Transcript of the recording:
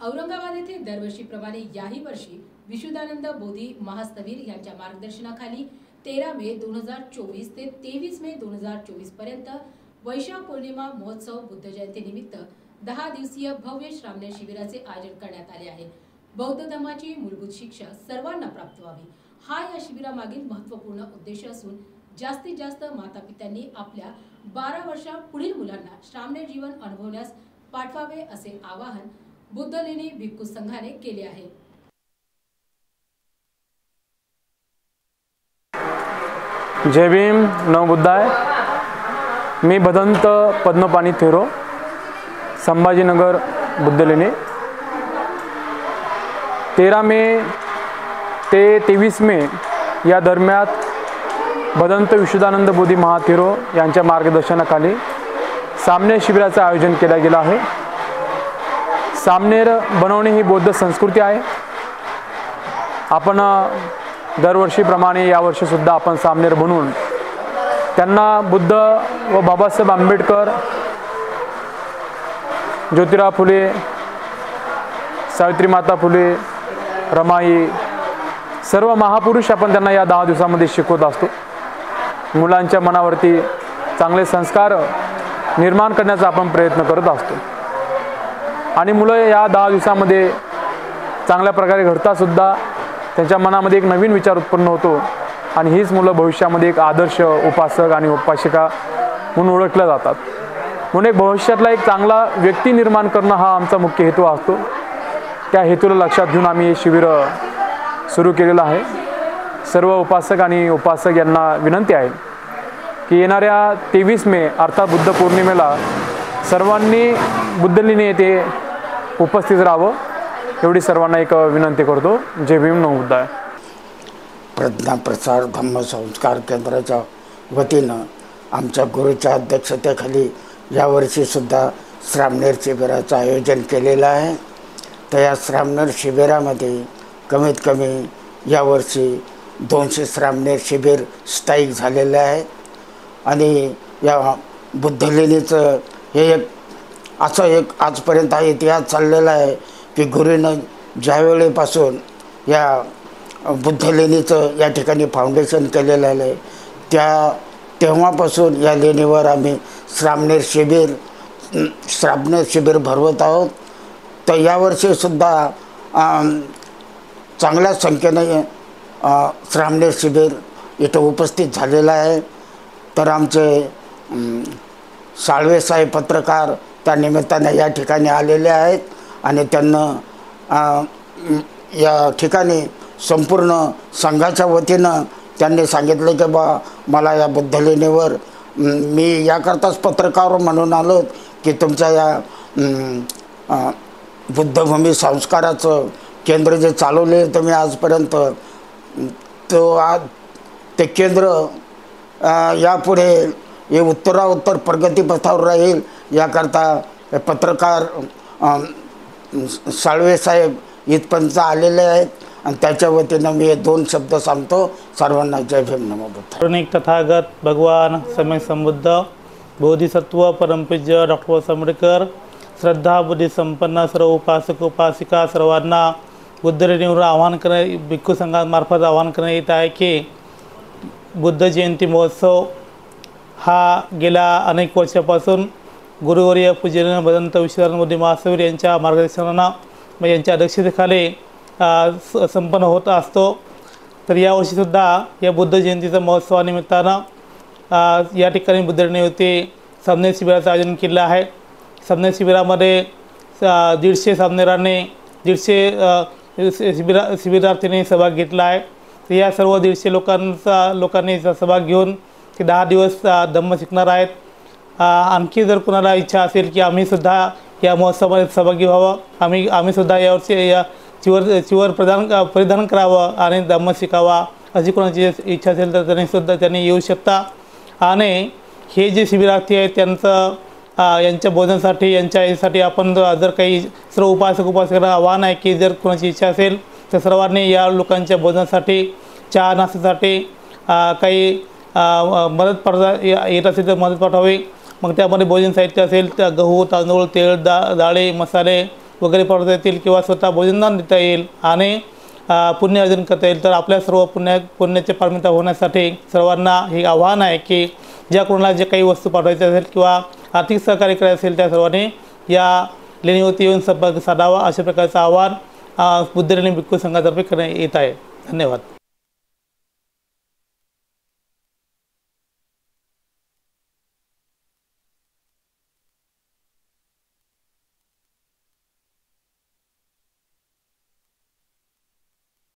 औरंगाबाद येथे दरवर्षीप्रमाणे याही वर्षी विशुदानंद बोधी महास्तवीर यांच्या मार्गदर्शनाखाली तेरा मे दोन हजार चोवीस ते तेवीस मे दोन हजार चोवीसपर्यंत वैशाख पौर्णिमा महोत्सव बुद्ध जयंतीनिमित्त दहा दिवसीय भव्य श्रामणे शिबिराचे आयोजन करण्यात आले आहे. बौद्ध धर्माची मूलभूत शिक्षा सर्वांना प्राप्त व्हावी. हा या शिबिरामागील महत्त्वपूर्ण उद्देश असून जास्तीत जास्त माता पित्यांनी आपल्या बारा वर्षा पुढील मुलांना श्रामणे जीवन अनुभवण्यास पाठवावे असे आवाहन बुद्धलेणी भिक्खू संघाने केले आहे. जय भीम नवबुद्धाय मी भदंत पद्मपाणी थेरो संभाजीनगर बुद्धलेणी तेरा मे ते तेवीस मे या दरम्यात भदंत विशुदानंद बोधी महाथेरो यांच्या मार्गदर्शनाखाली सामने शिबिराचं आयोजन केलं गेलं आहे. सामनेर बनवणे ही बौद्ध संस्कृती आहे. आपण दरवर्षीप्रमाणे यावर्षीसुद्धा आपण सामनेर बनवून त्यांना बुद्ध व बाबासाहेब आंबेडकर ज्योतिराव फुले सावित्री माता फुले रमाई सर्व महापुरुष आपण त्यांना या दहा दिवसामध्ये शिकवत असतो. मुलांच्या मनावरती चांगले संस्कार निर्माण करण्याचा आपण प्रयत्न करत असतो. आणि मुलं या दहा दिवसामध्ये चांगल्या प्रकारे घडतासुद्धा त्यांच्या मनामध्ये एक नवीन विचार उत्पन्न होतो. आणि हीच मुलं भविष्यामध्ये एक आदर्श उपासक आणि उपासिका म्हणून ओळखल्या जातात. म्हणून एक भविष्यातला एक चांगला व्यक्ती निर्माण करणं हा आमचा मुख्य हेतू असतो. त्या हेतूला लक्षात घेऊन आम्ही हे शिबिर सुरू केलेलं आहे. सर्व उपासक आणि उपासक यांना विनंती आहे की येणाऱ्या तेवीस मे अर्थात बुद्ध पौर्णिमेला सर्वांनी बुद्धलीने येथे उपस्थित राहावं. एवढी सर्वांना एक विनंती करतो. जे भीम नवबुद्धाय प्रज्ञा प्रसार धम्म संस्कार केंद्राच्या वतीनं आमच्या गुरुच्या अध्यक्षतेखाली यावर्षीसुद्धा श्रामनेर शिबिराचं आयोजन केलेलं आहे. तर या श्रामनेर शिबिरामध्ये कमीत कमी यावर्षी दोनशे श्रामणेर शिबिर स्थायिक झालेलं आहे. आणि या बुद्धलेणीचं हे एक असं एक आजपर्यंत हा इतिहास चाललेला आहे की गुरुनं ज्यावेळेपासून या बुद्धलेणीचं या ठिकाणी फाउंडेशन केलेलं आहे त्या तेव्हापासून या लेणीवर आम्ही श्रामणेर शिबिर श्रामणेर शिबिर भरवत आहोत. तर यावर्षीसुद्धा चांगल्या संख्येने श्रामणेर शिबिर इथं उपस्थित झालेलं आहे. तर आमचे साळवे साहेब पत्रकार त्या निमित्ताने या ठिकाणी आलेले आहेत आणि त्यांना या ठिकाणी संपूर्ण संघाच्या वतीनं त्यांनी सांगितलं की बा मला या बुद्धलेणीवर मी याकरताच पत्रकार म्हणून आलो की तुमच्या या बुद्धभूमी संस्काराचं केंद्र जे चालवले तुम्ही आजपर्यंत तो आज ते केंद्र यापुढे हे उत्तराउत्तर प्रगतीपथावर राहील याकरता पत्रकार साळवेसाहेब इथपर्यंत आलेले आहेत. आणि त्याच्या वतीनं मी हे दोन शब्द सांगतो. सर्वांना जय भीम नमो पौराणिक तथागत भगवान समय समृद्ध बोधिसत्व परमपूज्य डॉक्टर आंबेडकर श्रद्धा बुद्धी संपन्न सर्व उपासक उपासिका सर्वांना बुद्धरेणीवर आवाहन करणे भिक्खू संघामार्फत आवाहन करण्यात येत आहे की बुद्ध जयंती महोत्सव हा गेल्या अनेक वर्षापासून गुरुवर्य पूजन भदंत विश्वनाथ महासवीर यांच्या मार्गदर्शनानं यांच्या अध्यक्षतेखाली संपन्न होत असतो. तर यावर्षीसुद्धा या बुद्ध जयंतीचा महोत्सवानिमित्तानं या ठिकाणी बुद्धरणी होते सामने शिबिराचं आयोजन केलं आहे. सामने शिबिरामध्ये दीडशे सामनेरांनी दीडशे शिबिरा शिबिरार्थींनी सहभाग घेतला आहे. तर या सर्व दीडशे लोकांचा लोकांनी सहभाग घेऊन ते दहा दिवस धम्म शिकणार आहेत. आणखी जर कुणाला इच्छा असेल की आम्हीसुद्धा या महोत्सवामध्ये सहभागी व्हावं आम्ही आम्हीसुद्धा यावर्षी या चिवर चिवर प्रदान परिधान करावं आणि धम्म शिकावा अशी कोणाची इच्छा असेल तर त्यांनी सुद्धा त्यांनी येऊ शकता. आणि हे जे शिबिरार्थी आहेत त्यांचं यांच्या बोधनासाठी यांच्या यासाठी आपण जर काही सर्व उपासक उपासकांना आव्हान आहे की जर कोणाची इच्छा असेल तर सर्वांनी या लोकांच्या बोधनासाठी चहा नाश्त्यासाठी काही मदत पाठवा येत असेल तर मदत पाठवावी. मग त्यामध्ये भोजन साहित्य असेल त्या गहू तांदूळ तेल दा डाळे मसाले वगैरे पाठवता येतील किंवा स्वतः भोजनदान देता येईल आणि पुण्य अर्जन करता येईल. तर आपल्या सर्व पुण्य पुण्याचे पारमिता होण्यासाठी सर्वांना हे आव्हान आहे की ज्या कोणाला जे काही वस्तू पाठवायचे असेल किंवा आर्थिक सहकार्य करायचं असेल त्या सर्वांनी या लेणीवरती येऊन संपर्क साधावा अशा प्रकारचं आव्हान बुद्ध बुद्धलेणी भिक्खू संघातर्फे करण्यात येत आहे. धन्यवाद.